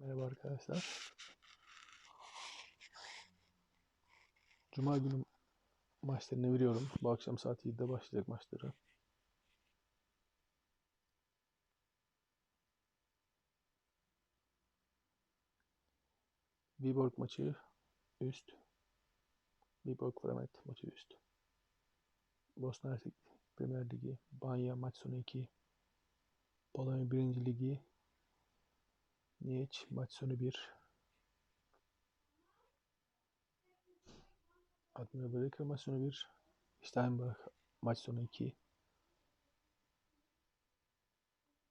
Merhaba arkadaşlar. Cuma günü maçlarını veriyorum. Bu akşam saat 7'de başlayacak maçları. Viborg maçı üst. Viborg Framet maçı üst. Bosna Hersek Premier Ligi. Banya maç sonu 2. Polonya 1. Ligi. Niyeç maç sonu 1. Admira Breker maç sonu 1. Steinbach maç sonu 2.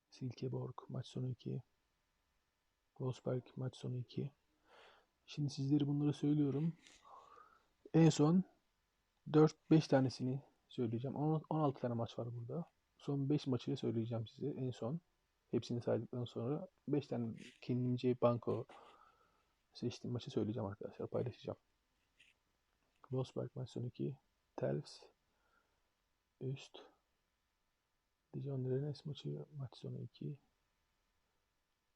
Silkeborg maç sonu 2. Wolfsberg maç sonu 2. Şimdi sizlere bunları söylüyorum. En son 4-5 tanesini söyleyeceğim. 10 16 tane maç var burada. Son 5 maçı söyleyeceğim size en son. Hepsini saydıktan sonra 5 tane kendimce banko seçtiğim maçı söyleyeceğim arkadaşlar. Paylaşacağım. Wolfsberg maç sonu 2. Telfs üst. Dijon Rennes maçı maç sonu 2.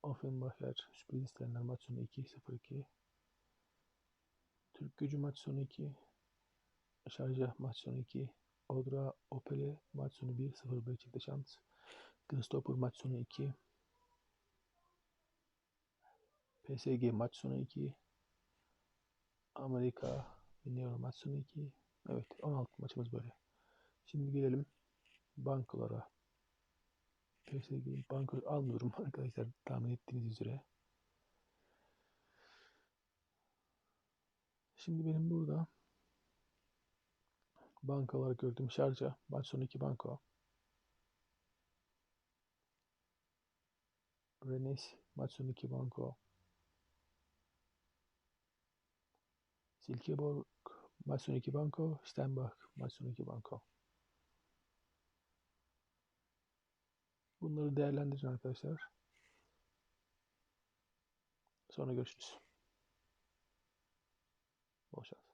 Offenbacher sürpriz isteyenler maç sonu 2-0-2. Türk gücü maç sonu 2. Şarjah maç sonu 2. Odra Opel'e maç sonu 1-0 Beşiktaş. Grasshopper maç sonu 2. PSG maç sonu 2. Amerika Dinliyorum maç sonu 2. Evet 16 maçımız böyle. Şimdi gelelim bankolara. PSG banko almıyorum arkadaşlar tahmin ettiğiniz üzere. Şimdi benim burada bankalar gördüğüm şarja maç sonu 2 banko. Sonu 2 banko. Silkeborg 2 banko. Steinbach 2 banko. Bunları değerlendirin arkadaşlar. Sonra görüşürüz. Bol şans.